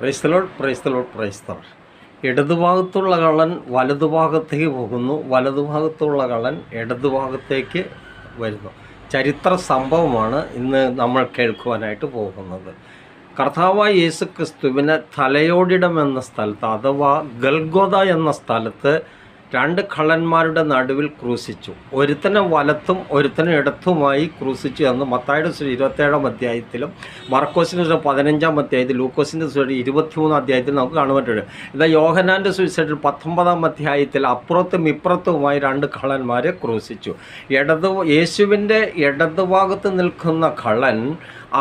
Praise the Lord praise the Lord പ്രൈസ്തർ ഇടതുഭാഗത്തുള്ള കള്ളൻ വലതുഭാഗത്തേക്ക് പോകുന്നു. വലതുഭാഗത്തുള്ള കള്ളൻ ഇടതുഭാഗത്തേക്ക് വരുന്നു. ചരിത്ര സംഭവമാണ് ഇന്ന് നമ്മൾ കേൾക്കുവാനായിട്ട് പോകുന്നത്. കർത്താവായ യേസു ക്രിസ്തുവിനെ തലയോടിടം എന്ന സ്ഥലത്ത് അഥവാ ഗൽഗോദ എന്ന സ്ഥലത്ത് രണ്ട് കള്ളന്മാരുടെ നടുവിൽ ക്രൂശിച്ചു. ഒരുത്തനെ വലത്തും ഒരുത്തനെ ഇടത്തുമായി ക്രൂശിച്ചു എന്ന് മത്തായുടെ സുര ഇരുപത്തേഴാം അധ്യായത്തിലും മർക്കോസിന്റെ സുര പതിനഞ്ചാം അധ്യായത്തിൽ ലൂക്കോസിന്റെ സുര ഇരുപത്തിമൂന്നാം അധ്യായത്തിൽ നമുക്ക് കാണാൻ പറ്റും എന്നാൽ യോഹനാന്റെ സുവിശേഷത്തിൽ പത്തൊമ്പതാം അധ്യായത്തിൽ അപ്പുറത്തും ഇപ്പുറത്തുമായി രണ്ട് കള്ളന്മാരെ ക്രൂശിച്ചു. ഇടതു യേശുവിന്റെ ഇടതുഭാഗത്ത് നിൽക്കുന്ന കള്ളൻ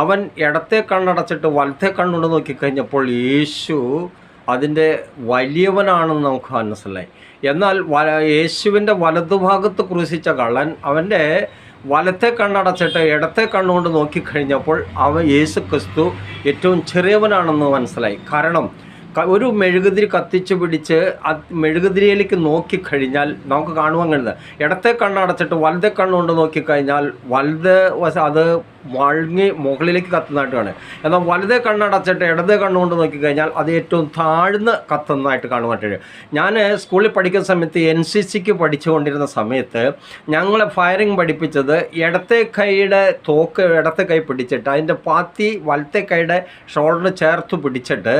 അവൻ ഇടത്തെ കണ്ണടച്ചിട്ട് വലത്തെ കണ്ണുകൊണ്ട് നോക്കിക്കഴിഞ്ഞപ്പോൾ യേശു അതിന്റെ വലിയവനാണെന്ന് നമുക്ക് മനസ്സിലായി. എന്നാൽ യേശുവിന്റെ വലതുഭാഗത്ത് ക്രൂശിച്ച കള്ളൻ അവന്റെ വലത്തെ കണ്ണടച്ചിട്ട് ഇടത്തെ കണ്ണുകൊണ്ട് നോക്കിക്കഴിഞ്ഞപ്പോൾ അവ യേശു ക്രിസ്തു ഏറ്റവും ചെറിയവനാണെന്ന് മനസ്സിലായി. കാരണം ഒരു മെഴുകുതിരി കത്തിച്ചു പിടിച്ച് ആ മെഴുകുതിരിയിലേക്ക് നോക്കിക്കഴിഞ്ഞാൽ നമുക്ക് കാണുവാൻ കഴിയുന്നത് ഇടത്തെ കണ്ണടച്ചിട്ട് വലത്തെ കണ്ണുകൊണ്ട് നോക്കിക്കഴിഞ്ഞാൽ വലത് അത് വഴങ്ങി മുകളിലേക്ക് കത്തുന്നതായിട്ട് കാണുക എന്നാൽ വലതേ കണ്ണടച്ചിട്ട് ഇടതേ കണ്ണുകൊണ്ട് നോക്കിക്കഴിഞ്ഞാൽ അത് ഏറ്റവും താഴ്ന്ന് കത്തുന്നതായിട്ട് കഴിയും. ഞാൻ സ്കൂളിൽ പഠിക്കുന്ന സമയത്ത് എൻ സി സിക്ക് പഠിച്ചുകൊണ്ടിരുന്ന സമയത്ത് ഞങ്ങളെ ഫയറിങ് പഠിപ്പിച്ചത് ഇടത്തെ കൈയുടെ തോക്ക് ഇടത്തെ കൈ പിടിച്ചിട്ട് അതിന്റെ പാത്തി വലത്തെ കൈയുടെ ഷോൾഡർ ചേർത്ത് പിടിച്ചിട്ട്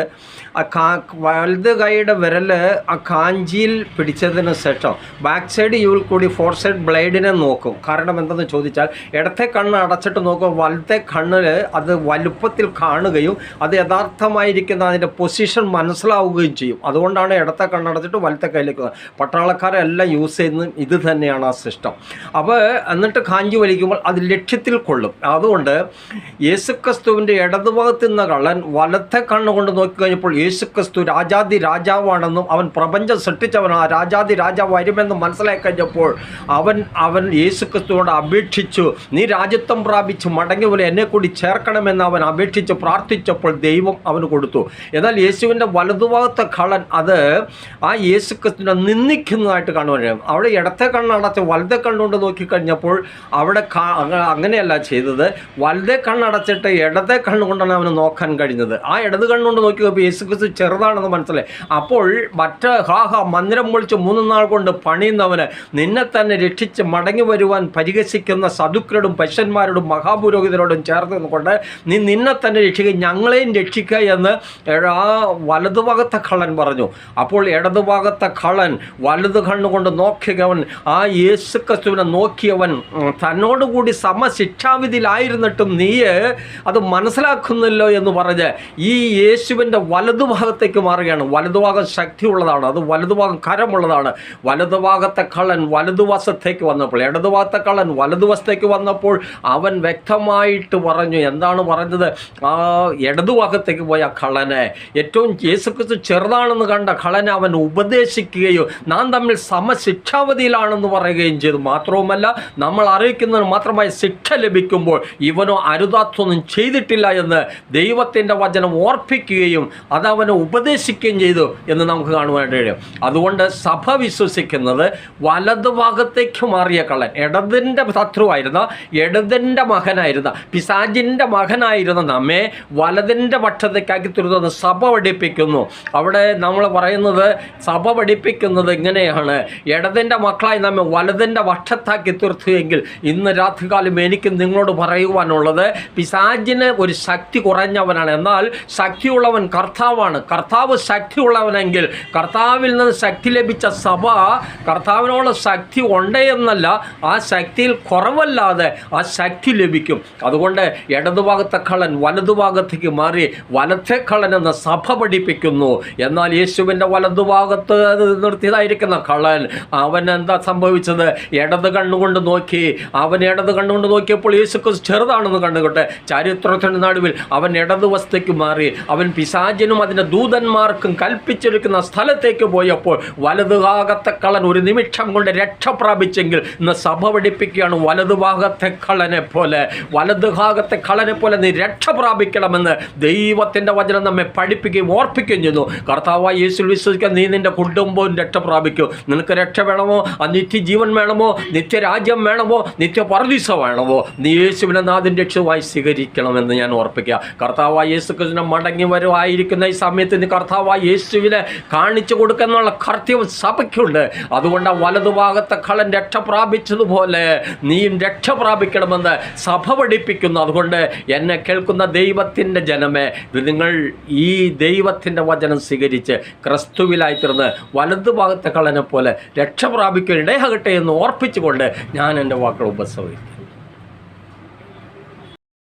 ആ കാ വലത് കൈയുടെ വിരൽ ആ കാഞ്ചിയിൽ പിടിച്ചതിന് ശേഷം ബാക്ക് സൈഡ് യൂവിൽ കൂടി ഫോർ സൈഡ് ബ്ലേഡിനെ നോക്കും. കാരണം എന്തെന്ന് ചോദിച്ചാൽ ഇടത്തെ കണ്ണ് അടച്ചിട്ട് നോക്കുമ്പോൾ വലത്തെ കണ്ണിൽ അത് വലുപ്പത്തിൽ കാണുകയും അത് യഥാർത്ഥമായിരിക്കുന്ന അതിന്റെ പൊസിഷൻ മനസ്സിലാവുകയും ചെയ്യും. അതുകൊണ്ടാണ് ഇടത്തെ കണ്ണടച്ചിട്ട് വലത്തെ കയ്യിലേക്ക്. പട്ടാളക്കാരെല്ലാം യൂസ് ചെയ്യുന്നത് ഇത് തന്നെയാണ് ആ സിസ്റ്റം അപ്പോൾ എന്നിട്ട് കാഞ്ചി വലിക്കുമ്പോൾ അത് ലക്ഷ്യത്തിൽ കൊള്ളും. അതുകൊണ്ട് യേശുക്രിസ്തുവിന്റെ ഇടതുഭാഗത്ത് നിന്ന കള്ളൻ വലത്തെ കണ്ണുകൊണ്ട് നോക്കിക്കഴിഞ്ഞപ്പോൾ യേശുക്രിസ്തു രാജാതി രാജാവാണെന്നും അവൻ പ്രപഞ്ചം സൃഷ്ടിച്ചവൻ ആ രാജാതി രാജാവ് വരുമെന്ന് മനസ്സിലാക്കി കഴിഞ്ഞപ്പോൾ അവൻ അവൻ യേശുക്രിസ്തുവോട് അപേക്ഷിച്ചു നീ രാജ്യത്വം പ്രാപിച്ച് മടങ്ങി പോലെ എന്നെ കൂടി ചേർക്കണമെന്ന് അവൻ അപേക്ഷിച്ച് പ്രാർത്ഥിച്ചപ്പോൾ ദൈവം അവന് കൊടുത്തു. എന്നാൽ യേശുവിന്റെ വലതുഭാഗത്തെ കളൻ അത് ആ യേശു ക്രിസ്തുവിനെ നിന്ദിക്കുന്നതായിട്ട് കാണുവാൻ അവിടെ ഇടത്തെ കണ്ണടച്ച് വലത്തെ കണ്ണുകൊണ്ട് നോക്കിക്കഴിഞ്ഞപ്പോൾ അവിടെ അങ്ങനെയല്ല ചെയ്തത്. വലത്തെ കണ്ണടച്ചിട്ട് ഇടത്തെ കണ്ണുകൊണ്ടാണ് അവന് നോക്കാൻ കഴിഞ്ഞത്. ആ ഇടത് കണ്ണുകൊണ്ട് നോക്കിയപ്പോൾ യേശു ക്രിസ്തു ചെറുതാണെന്ന് മനസ്സിലായി. അപ്പോൾ മറ്റ് ഹാ ഹാ മന്ദിരം പൊളിച്ച് മൂന്ന് നാൾ കൊണ്ട് പണിയുന്നവന് നിന്നെ തന്നെ രക്ഷിച്ച് മടങ്ങി വരുവാൻ പരിഹസിക്കുന്ന സദുക്രോടും പശന്മാരോടും മഹാപുരോഹിതരോടും ചേർന്ന് നിന്നുകൊണ്ട് നീ നിന്നെ തന്നെ രക്ഷിക്കുക ഞങ്ങളെയും രക്ഷിക്കുക എന്ന് ആ വലതുഭാഗത്തെ കള്ളൻ പറഞ്ഞു. അപ്പോൾ ഇടതുഭാഗത്തെ കള്ളൻ വലത് കണ്ണുകൊണ്ട് നോക്കിയവൻ ആ യേശു ക്രിസ്തുവിനെ നോക്കിയവൻ തന്നോടുകൂടി സമശിക്ഷാവിധിയിലായിരുന്നിട്ടും നീ അത് മനസ്സിലാക്കുന്നില്ലോ എന്ന് പറഞ്ഞ് ഈ യേശുവിന്റെ വലതുഭാഗത്തേക്ക് മാറുകയാണ്. വലതുഭാഗം ശക്തിയുള്ളതാണ് അത് വലതുഭാഗം കരമുള്ളതാണ്. വലതുഭാഗത്തെ കള്ളൻ വലതുവശത്തേക്ക് വന്നപ്പോൾ ഇടതുഭാഗത്തെ കള്ളൻ വലതുവശത്തേക്ക് വന്നപ്പോൾ അവൻ വ്യക്തമായിട്ട് പറഞ്ഞു. എന്താണ് പറഞ്ഞത്? ആ ഇടതുഭാഗത്തേക്ക് പോയ കളനെ ഏറ്റവും യേശുക്രിസ്തു ചെറുതാണെന്ന് കണ്ട കളനെ അവൻ ഉപദേശിക്കുകയോ നാം തമ്മിൽ സമശിക്ഷാവധിയിലാണെന്ന് പറയുകയും ചെയ്തു. മാത്രവുമല്ല നമ്മൾ അറിയിക്കുന്നതിന് മാത്രമായി ശിക്ഷ ലഭിക്കുമ്പോൾ ഇവനോ അരുതാത്വമൊന്നും ചെയ്തിട്ടില്ല എന്ന് ദൈവത്തിന്റെ വചനം ഓർപ്പിക്കുകയും അത് അവനെ ഉപദേശിക്കുകയും ചെയ്തു എന്ന് നമുക്ക് കാണുവാനായിട്ട് കഴിയും. അതുകൊണ്ട് സഭ വിശ്വസിക്കുന്നത് വലതുഭാഗത്തേക്ക് മാറിയ കള്ളൻ ഇടതിന്റെ ശത്രുവായിരുന്ന ഇടതിന്റെ മകനായിരുന്ന പിസാജിന്റെ മകനായിരുന്ന നമ്മെ വലതിന്റെ പക്ഷത്തേക്കാക്കി തീർത്തുന്ന സഭ പഠിപ്പിക്കുന്നു. അവിടെ നമ്മൾ പറയുന്നത് സഭ പഠിപ്പിക്കുന്നത് ഇങ്ങനെയാണ്. ഇടതിന്റെ മക്കളായി നമ്മെ വലതിന്റെ വട്ടത്താക്കി തീർത്തുവെങ്കിൽ ഇന്ന് രാത്രികാലം എനിക്ക് നിങ്ങളോട് പറയുവാനുള്ളത് പിസാജിന് ഒരു ശക്തി കുറഞ്ഞവനാണ്. എന്നാൽ ശക്തിയുള്ളവൻ കർത്താവാണ്. കർത്താവ് ശക്തിയുള്ളവനെങ്കിൽ കർത്താവിൽ നിന്ന് ശക്തി ലഭിച്ച സഭ കർത്താവിനോട് ശക്തി ഉണ്ട് എന്നല്ല ആ ശക്തിയിൽ കുറവല്ലാതെ ആ ശക്തി ലഭിക്കും. അതുകൊണ്ട് ഇടതുഭാഗത്തെ കള്ളൻ വലതുഭാഗത്തേക്ക് മാറി വലത്തെ കള്ളൻ എന്ന സഭ പഠിപ്പിക്കുന്നു. എന്നാൽ യേശുവിന്റെ വലതുഭാഗത്ത് നിർത്തിയതായിരിക്കുന്ന കള്ളൻ അവൻ എന്താ സംഭവിച്ചത്? ഇടത് കണ്ണുകൊണ്ട് നോക്കി. അവൻ ഇടത് കണ്ണുകൊണ്ട് നോക്കിയപ്പോൾ യേശു ചെറുതാണെന്ന് കണ്ടുകൊട്ടെ ചരിത്രത്തിന്റെ നടുവിൽ അവൻ ഇടതുവശത്തേക്ക് മാറി. അവൻ പിശാചിനും അതിന്റെ ദൂതന്മാർക്കും കൽപ്പിച്ചിരിക്കുന്ന സ്ഥലത്തേക്ക് പോയപ്പോൾ വലതുഭാഗത്തെ കള്ളൻ ഒരു നിമിഷം കൊണ്ട് രക്ഷ പ്രാപിച്ചെങ്കിൽ ഇന്ന് സഭ പഠിപ്പിക്കുകയാണ് വലതുഭാഗത്തെ കള്ളനെ പോലെ. വലത് ഭാഗത്തെ കളനെ പോലെ നീ രക്ഷ പ്രാപിക്കണമെന്ന് ദൈവത്തിന്റെ വചനം നമ്മെ പഠിപ്പിക്കുകയും ഓർപ്പിക്കുകയും ചെയ്യുന്നു. കർത്താവായ യേശു വിശ്വസിക്കാൻ നീ നിന്റെ കുടുംബവും രക്ഷ പ്രാപിക്കൂ. നിനക്ക് രക്ഷ വേണമോ? ആ നിത്യജീവൻ വേണമോ? നിത്യരാജ്യം വേണമോ? നിത്യപർദീസ വേണമോ? നീ യേശുവിനെ നാഥൻ രക്ഷമായി സ്വീകരിക്കണമെന്ന് ഞാൻ ഓർപ്പിക്കുക. കർത്താവായ യേശു കൃഷ്ണൻ മടങ്ങി വരുമായിരിക്കുന്ന ഈ സമയത്ത് നീ കർത്താവായ യേശുവിനെ കാണിച്ചു കൊടുക്കുന്നുള്ള കർത്തവ്യം സഭയ്ക്കുണ്ട്. അതുകൊണ്ട് ആ വലതുഭാഗത്തെ കളൻ രക്ഷ പ്രാപിച്ചതുപോലെ നീയും രക്ഷ പ്രാപിക്കണമെന്ന് സഭ പഠിപ്പിക്കുന്നു. അതുകൊണ്ട് എന്നെ കേൾക്കുന്ന ദൈവത്തിന്റെ ജനമേ നിങ്ങൾ ഈ ദൈവത്തിന്റെ വചനം സ്വീകരിച്ച് ക്രിസ്തുവിലായിത്തീർന്ന് വലതുഭാഗത്തെ കള്ളനെ പോലെ രക്ഷ പ്രാപിക്കാൻ ഇടയാകട്ടെ എന്ന് ഓർപ്പിച്ചുകൊണ്ട് ഞാൻ എന്റെ വാക്കുകൾ ഉപസംഹരിക്കും